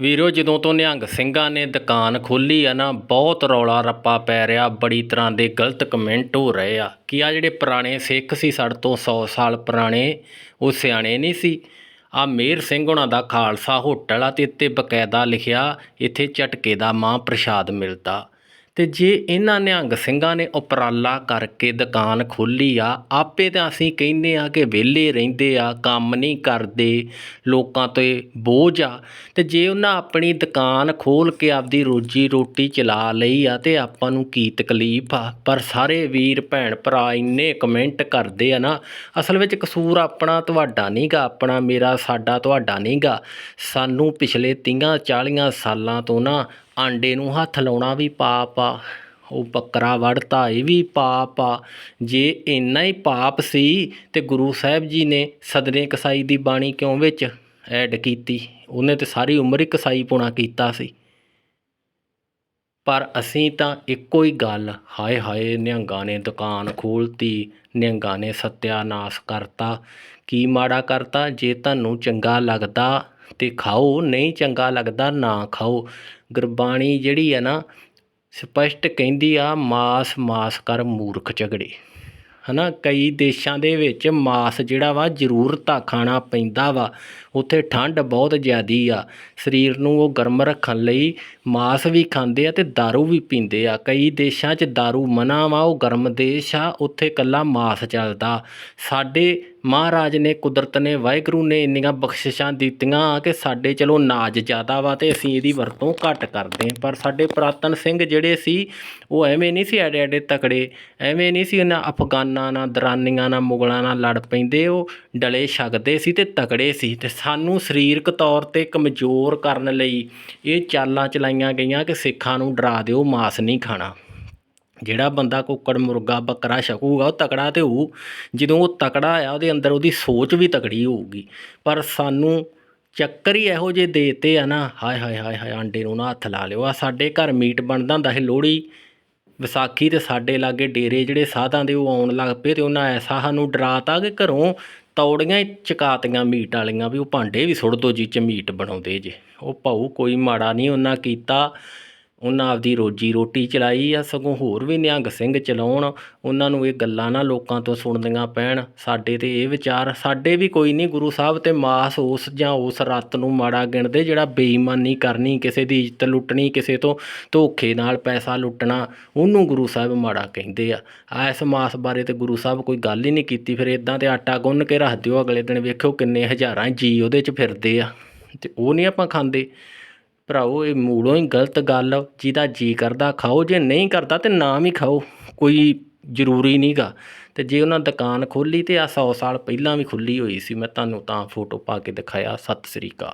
ਵੀਰੋ, ਜਦੋਂ ਤੋਂ ਨਿਹੰਗ ਸਿੰਘਾਂ ਨੇ ਦੁਕਾਨ ਖੋਲ੍ਹੀ ਆ ਨਾ, ਬਹੁਤ ਰੌਲਾ ਰੱਪਾ ਪੈ ਰਿਹਾ, ਬੜੀ ਤਰ੍ਹਾਂ ਦੇ ਗਲਤ ਕਮੈਂਟ ਹੋ ਰਹੇ ਆ ਕਿ ਆ ਜਿਹੜੇ ਪੁਰਾਣੇ ਸਿੱਖ ਸੀ, ਸਾਡੇ ਤੋਂ 100 ਸਾਲ ਪੁਰਾਣੇ, ਉਹ ਸਿਆਣੇ ਨਹੀਂ ਸੀ। ਆ ਮੇਰ ਸਿੰਘ ਹੁਣਾਂ ਦਾ ਖਾਲਸਾ ਹੋਟਲ ਆ ਤੇ ਇੱਥੇ ਬਕਾਇਦਾ ਲਿਖਿਆ, ਇੱਥੇ ਝਟਕੇ ਦਾ ਮਾਂ ਪ੍ਰਸ਼ਾਦ ਮਿਲਦਾ। ਅਤੇ ਜੇ ਇਹਨਾਂ ਨਿਹੰਗ ਸਿੰਘਾਂ ਨੇ ਉਪਰਾਲਾ ਕਰਕੇ ਦੁਕਾਨ ਖੋਲ੍ਹੀ ਆ, ਆਪੇ ਤਾਂ ਅਸੀਂ ਕਹਿੰਦੇ ਹਾਂ ਕਿ ਵਿਹਲੇ ਰਹਿੰਦੇ ਆ, ਕੰਮ ਨਹੀਂ ਕਰਦੇ, ਲੋਕਾਂ ਤੇ ਬੋਝ ਆ। ਅਤੇ ਜੇ ਉਹਨਾਂ ਆਪਣੀ ਦੁਕਾਨ ਖੋਲ੍ਹ ਕੇ ਆਪਦੀ ਰੋਜੀ ਰੋਟੀ ਚਲਾ ਲਈ ਆ, ਤਾਂ ਆਪਾਂ ਨੂੰ ਕੀ ਤਕਲੀਫ ਆ? ਪਰ ਸਾਰੇ ਵੀਰ, ਭੈਣ, ਭਰਾ ਇੰਨੇ ਕਮੈਂਟ ਕਰਦੇ ਆ ਨਾ, ਅਸਲ ਵਿੱਚ ਕਸੂਰ ਆਪਣਾ ਤੁਹਾਡਾ ਨਹੀਂ ਗਾ, ਆਪਣਾ ਮੇਰਾ, ਸਾਡਾ ਤੁਹਾਡਾ ਨਹੀਂ ਗਾ। ਸਾਨੂੰ ਪਿਛਲੇ 30 40 ਸਾਲਾਂ ਤੋਂ ਨਾ ਆਂਡੇ ਨੂੰ ਹੱਥ ਲਾਉਣਾ ਵੀ ਪਾਪ ਆ, ਉਹ ਬੱਕਰਾ ਵੜਤਾ ਇਹ ਵੀ ਪਾਪ ਆ। ਜੇ ਇੰਨਾ ਹੀ ਪਾਪ ਸੀ ਤੇ ਗੁਰੂ ਸਾਹਿਬ ਜੀ ਨੇ ਸਦਰੇ ਕਸਾਈ ਦੀ ਬਾਣੀ ਕਿਉਂ ਵਿੱਚ ਐਡ ਕੀਤੀ? ਉਹਨੇ ਤੇ ਸਾਰੀ ਉਮਰ ਹੀ ਕਸਾਈ ਪੁਣਾ ਕੀਤਾ ਸੀ। ਪਰ ਅਸੀਂ ਤਾਂ ਇੱਕੋ ਹੀ ਗੱਲ, ਹਾਏ ਹਾਏ ਨਿਹੰਗਾਂ ਨੇ ਦੁਕਾਨ ਖੋਲਤੀ, ਨਿਹੰਗਾਂ ਨੇ ਸਤਿਆਨਾਸ਼ ਕਰਤਾ। ਕੀ ਮਾੜਾ ਕਰਤਾ? ਜੇ ਤੁਹਾਨੂੰ ਚੰਗਾ ਲੱਗਦਾ ਤੇ ਖਾਓ, ਨਹੀਂ ਚੰਗਾ ਲੱਗਦਾ, ਨਾ ਖਾਓ। ਗੁਰਬਾਣੀ ਜਿਹੜੀ ਆ ਨਾ, ਸਪਸ਼ਟ ਕਹਿੰਦੀ ਆ, ਮਾਸ ਮਾਸ ਕਰ ਮੂਰਖ ਝਗੜੇ। ਹੈ ਨਾ ਕਈ ਦੇਸ਼ਾਂ ਦੇ ਵਿੱਚ ਮਾਸ ਜਿਹੜਾ ਵਾ ਜ਼ਰੂਰਤਾ ਖਾਣਾ ਪੈਂਦਾ ਵਾ। ਉੱਥੇ ਠੰਡ ਬਹੁਤ ਜ਼ਿਆਦਾ ਆ। ਸਰੀਰ ਨੂੰ ਉਹ ਗਰਮ ਰੱਖਣ ਲਈ ਮਾਸ ਵੀ ਖਾਂਦੇ ਆ ਅਤੇ ਦਾਰੂ ਵੀ ਪੀਂਦੇ ਆ। ਕਈ ਦੇਸ਼ਾਂ 'ਚ ਦਾਰੂ ਮਨਾ ਵਾ, ਉਹ ਗਰਮ ਦੇਸ਼ ਆ, ਉੱਥੇ ਇਕੱਲਾ ਮਾਸ ਚੱਲਦਾ। ਸਾਡੇ ਮਹਾਰਾਜ ਨੇ, ਕੁਦਰਤ ਨੇ, ਵਾਹਿਗੁਰੂ ਨੇ ਇੰਨੀਆਂ ਬਖਸ਼ਿਸ਼ਾਂ ਦਿੱਤੀਆਂ ਕਿ ਸਾਡੇ ਚਲੋ ਨਾਜ ਜ਼ਿਆਦਾ ਵਾ ਅਤੇ ਅਸੀਂ ਇਹਦੀ ਵਰਤੋਂ ਘੱਟ ਕਰਦੇ ਹਾਂ। ਪਰ ਸਾਡੇ ਪੁਰਾਤਨ ਸਿੰਘ ਜਿਹੜੇ ਸੀ, ਉਹ ਐਵੇਂ ਨਹੀਂ ਸੀ ਐਡੇ ਐਡੇ ਤਕੜੇ, ਐਵੇਂ ਨਹੀਂ ਸੀ ਉਹਨਾਂ ਅਫਗਾਨਾਂ ਨਾਲ, ਦਰਾਨੀਆਂ ਨਾਲ, ਮੁਗਲਾਂ ਨਾਲ ਲੜ ਪੈਂਦੇ। ਉਹ ਡਲੇ ਛਕਦੇ ਸੀ ਅਤੇ ਤਕੜੇ ਸੀ ਅਤੇ ਸਾਨੂੰ ਸਰੀਰਕ ਤੌਰ ਤੇ ਕਮਜ਼ੋਰ ਕਰਨ ਲਈ ਇਹ ਚਾਲਾਂ ਚਲਾਈਆਂ ਗਈਆਂ ਕਿ ਸਿੱਖਾਂ ਨੂੰ ਡਰਾ ਦਿਓ, ਮਾਸ ਨਹੀਂ ਖਾਣਾ। ਜਿਹੜਾ ਬੰਦਾ ਕੁੱਕੜ, ਮੁਰਗਾ, ਬੱਕਰਾ ਛਕੂਗਾ, ਉਹ ਤਕੜਾ ਤਾਂ ਹੋਊ। ਜਦੋਂ ਉਹ ਤਕੜਾ ਆ, ਉਹਦੇ ਅੰਦਰ ਉਹਦੀ ਸੋਚ ਵੀ ਤਕੜੀ ਹੋਊਗੀ। ਪਰ ਸਾਨੂੰ ਚੱਕਰ ਹੀ ਇਹੋ ਜਿਹੇ ਦੇਤੇ ਆ ਨਾ, ਹਾਏ ਹਾਏ ਹਾਏ ਹਾਏ, ਆਂਡੇ ਨੂੰ ਨਾ ਹੱਥ ਲਾ ਲਿਓ। ਆ ਸਾਡੇ ਘਰ ਮੀਟ ਬਣਦਾ ਹੁੰਦਾ ਸੀ, ਲੋਹੜੀ, ਵਿਸਾਖੀ ਤੇ ਸਾਡੇ ਲਾਗੇ ਡੇਰੇ ਜਿਹੜੇ ਸਾਧਾਂ ਦੇ ਉਹ ਆਉਣ ਲੱਗ ਪਏ ਤੇ ਉਹਨਾਂ ਐਸਾ ਸਾਨੂੰ ਡਰਾਤਾ ਕਿ ਘਰੋਂ ਤੌੜੀਆਂ ਹੀ ਚਕਾਤੀਆਂ ਮੀਟ ਵਾਲੀਆਂ ਵੀ, ਉਹ ਭਾਂਡੇ ਵੀ ਸੁੱਟ ਦੋ ਜੀ ਚ ਮੀਟ ਬਣਾਉਂਦੇ ਜੇ। ਉਹ ਭਾਊ ਕੋਈ ਮਾੜਾ ਨਹੀਂ, ਉਹਨਾਂ ਕੀਤਾ ਉਹਨਾਂ ਆਪਦੀ ਰੋਜੀ ਰੋਟੀ ਚਲਾਈ ਆ, ਸਗੋਂ ਹੋਰ ਵੀ ਨਿਹੰਗ ਸਿੰਘ ਚਲਾਉਣ। ਉਹਨਾਂ ਨੂੰ ਇਹ ਗੱਲਾਂ ਨਾ ਲੋਕਾਂ ਤੋਂ ਸੁਣਦੀਆਂ ਪੈਣ। ਸਾਡੇ ਤਾਂ ਇਹ ਵਿਚਾਰ, ਸਾਡੇ ਵੀ ਕੋਈ ਨਹੀਂ ਗੁਰੂ ਸਾਹਿਬ ਤੇ ਮਾਸ ਉਸ ਜਾਂ ਉਸ ਰੱਤ ਨੂੰ ਮਾੜਾ ਗਿਣਦੇ ਜਿਹੜਾ ਬੇਈਮਾਨੀ ਕਰਨੀ, ਕਿਸੇ ਦੀ ਇੱਜ਼ਤ ਲੁੱਟਣੀ, ਕਿਸੇ ਤੋਂ ਧੋਖੇ ਨਾਲ ਪੈਸਾ ਲੁੱਟਣਾ, ਉਹਨੂੰ ਗੁਰੂ ਸਾਹਿਬ ਮਾੜਾ ਕਹਿੰਦੇ ਆ। ਇਸ ਮਾਸ ਬਾਰੇ ਤਾਂ ਗੁਰੂ ਸਾਹਿਬ ਕੋਈ ਗੱਲ ਹੀ ਨਹੀਂ ਕੀਤੀ। ਫਿਰ ਇਦਾਂ ਤੇ ਆਟਾ ਗੁੰਨ ਕੇ ਰੱਖ ਦਿਓ, ਅਗਲੇ ਦਿਨ ਵੇਖਿਓ ਕਿੰਨੇ ਹਜ਼ਾਰਾਂ ਜੀ ਉਹਦੇ 'ਚ ਫਿਰਦੇ ਆ। ਅਤੇ ਉਹ ਨਹੀਂ ਆਪਾਂ ਖਾਂਦੇ। ਭਰਾਓ ਇਹ ਮੂਲੋਂ ਹੀ ਗਲਤ ਗੱਲ ਜਿਹਦਾ ਜੀ ਕਰਦਾ, ਖਾਓ। ਜੇ ਨਹੀਂ ਕਰਦਾ ਤੇ ਨਾ ਵੀ ਖਾਓ। ਕੋਈ ਜ਼ਰੂਰੀ ਨਹੀਂਗਾ। ਤੇ ਜੇ ਉਹਨਾਂ ਦੁਕਾਨ ਖੋਲੀ ਤੇ ਆ 100 ਸਾਲ ਪਹਿਲਾਂ ਵੀ ਖੁੱਲੀ ਹੋਈ ਸੀ, ਮੈਂ ਤੁਹਾਨੂੰ ਤਾਂ ਫੋਟੋ ਪਾ ਕੇ ਦਿਖਾਇਆ। ਸਤਿ ਸ੍ਰੀ ਅਕਾਲ।